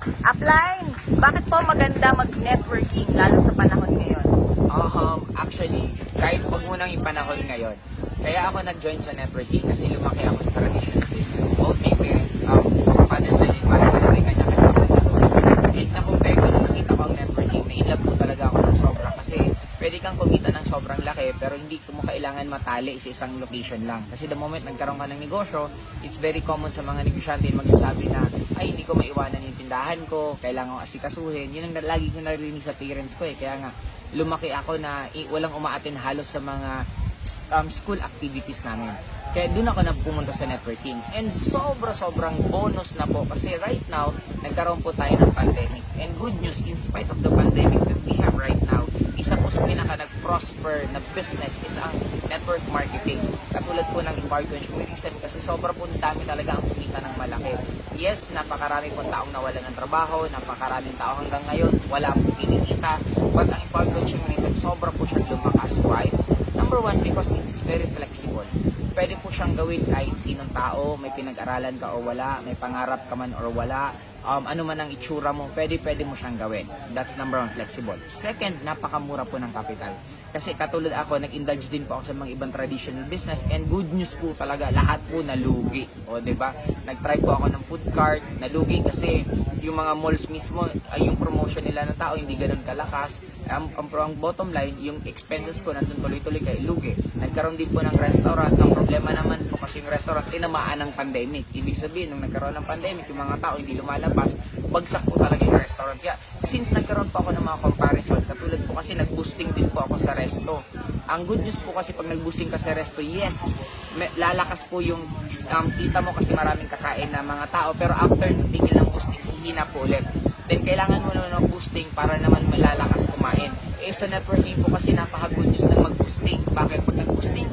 Upline, bakit po maganda mag-networking lalo sa panahon ngayon? Um, actually, kahit wag mo nang ipanahon ngayon, kaya ako nag-join sa networking kasi lumaki ako sa traditional business. Both my parents, um, father side and mother side, may kanya-kanya sila And na-compare ko na nakita ko ang networking, na-inlove ko talaga ako ng sobra kasi pwede kang kumita ng sobrang laki pero hindi mo kailangan matali sa isang location lang. Kasi the moment nagkaroon ka ng negosyo, it's very common sa mga negosyante magsasabi na, ay hindi ko maiwanan yung tindahan ko, kailangan ko asikasuhin. Yun ang lagi ko narinig sa parents ko eh. Kaya nga, lumaki ako na walang umaatin halos sa mga um, school activities namin. Kaya doon ako na pumunta sa networking. And sobra-sobrang bonus na po kasi right now, nagkaroon po tayo ng pandemic. And good news, in spite of the pandemic that we have right now, isa po sa nag-prosper na business is ang network marketing. Katulad po ng Empowered Consumerism kasi sobra po dami talaga ang kumita ng malaki. Yes, napakarami po taong nawalan ng trabaho, napakaraming tao hanggang ngayon, wala pong kinikita. But ang Empowered Consumerism, sobra po siyang lumakas. Why? Number one, because it is very flexible. Pwede po siyang gawin kahit sinong tao, may pinag-aralan ka o wala, may pangarap ka man or wala, um, ano man ang itsura mo, pwede, pwede mo siyang gawin. That's number one, flexible. Second, napakamura po ng capital. Kasi katulad ako, nag-indulge din po ako sa mga ibang traditional business and good news po talaga, lahat po nalugi. O, ba? Nag-try po ako ng food cart, nalugi kasi yung mga malls mismo, ay yung promotion nila ng tao, hindi ganun kalakas. Ang, ang, ang bottom line, yung expenses ko nandun tuloy-tuloy kay lugi. Nagkaroon din po ng restaurant. Ang problema naman po kasi yung restaurant, tinamaan ng pandemic. Ibig sabihin, nung nagkaroon ng pandemic, yung mga tao hindi lumalabas, bagsak po talaga yung restaurant. Kaya, since nagkaroon po ako ng mga comparison, katulad po kasi nag-boosting din po ako sa resto. Ang good news po kasi pag nag-boosting ka sa resto, yes, may, lalakas po yung um, kita mo kasi maraming kakain na mga tao. Pero after tigil ng boosting, hihina po ulit. Then kailangan mo na ng boosting para naman malalakas kumain. Eh sa networking po kasi napaka-good news ng mag-boosting. Bakit?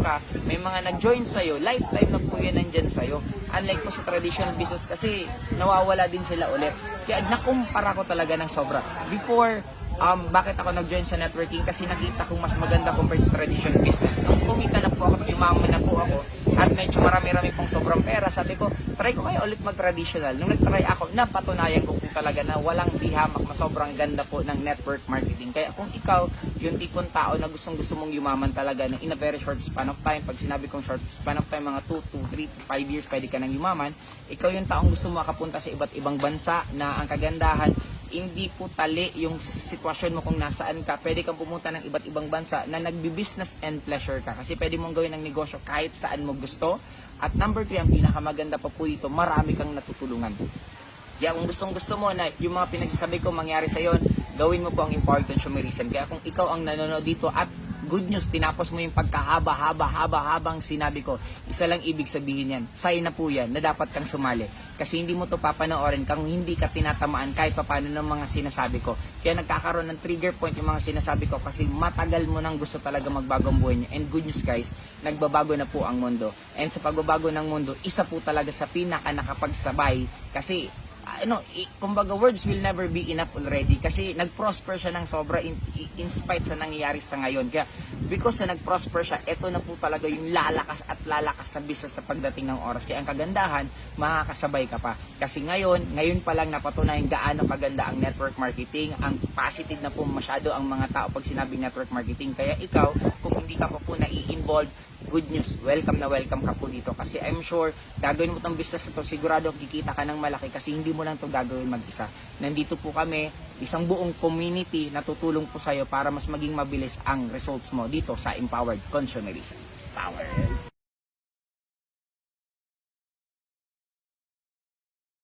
Ka, may mga nag-join sa'yo, lifetime na po yan nandyan sa'yo. Unlike po sa traditional business kasi nawawala din sila ulit. Kaya nakumpara ko talaga ng sobra. Before, um, bakit ako nag-join sa networking? Kasi nakita kong mas maganda compared sa traditional business. Nung kumita na po ako, umaman na po ako, at medyo marami-rami pong sobrang pera, sabi ko, try ko kayo ulit mag-traditional. Nung nag-try ako, napatunayan ko po talaga na walang dihamak na sobrang ganda po ng network marketing. Kaya kung ikaw, yung tipong tao na gustong gusto mong yumaman talaga na in a very short span of time, pag sinabi kong short span of time, mga 2 to 3 to 5 years, pwede ka nang yumaman, ikaw yung taong gusto mo makapunta sa iba't ibang bansa na ang kagandahan, hindi po tali yung sitwasyon mo kung nasaan ka. Pwede kang pumunta ng iba't ibang bansa na nagbi-business and pleasure ka. Kasi pwede mong gawin ng negosyo kahit saan mo gusto. At number three, ang pinakamaganda pa po dito, marami kang natutulungan. Kaya kung gustong gusto mo na yung mga pinagsasabi ko mangyari sa iyo, gawin mo po ang empowered consumerism. Kaya kung ikaw ang nanonood dito at good news, tinapos mo yung pagkahaba-haba-haba-habang sinabi ko, isa lang ibig sabihin yan. Sign na po yan na dapat kang sumali. Kasi hindi mo to papanoorin kung hindi ka tinatamaan kahit papano ng mga sinasabi ko. Kaya nagkakaroon ng trigger point yung mga sinasabi ko kasi matagal mo nang gusto talaga magbago ang buhay niyo. And good news guys, nagbabago na po ang mundo. And sa pagbabago ng mundo, isa po talaga sa pinaka nakapagsabay kasi ano, kumbaga words will never be enough already kasi nag-prosper siya ng sobra in, in spite sa nangyayari sa ngayon. Kaya because sa nag-prosper siya, ito na po talaga yung lalakas at lalakas sa business sa pagdating ng oras. Kaya ang kagandahan, makakasabay ka pa. Kasi ngayon, ngayon pa lang napatunayan gaano kaganda ang network marketing, ang positive na po masyado ang mga tao pag sinabing network marketing. Kaya ikaw, kung hindi ka pa po nai-involve, good news, welcome na welcome ka po dito. Kasi I'm sure, gagawin mo tong business na to, sigurado kikita ka ng malaki kasi hindi mo lang to gagawin mag-isa. Nandito po kami, isang buong community na tutulong po sa'yo para mas maging mabilis ang results mo dito sa Empowered Consumerism. Power!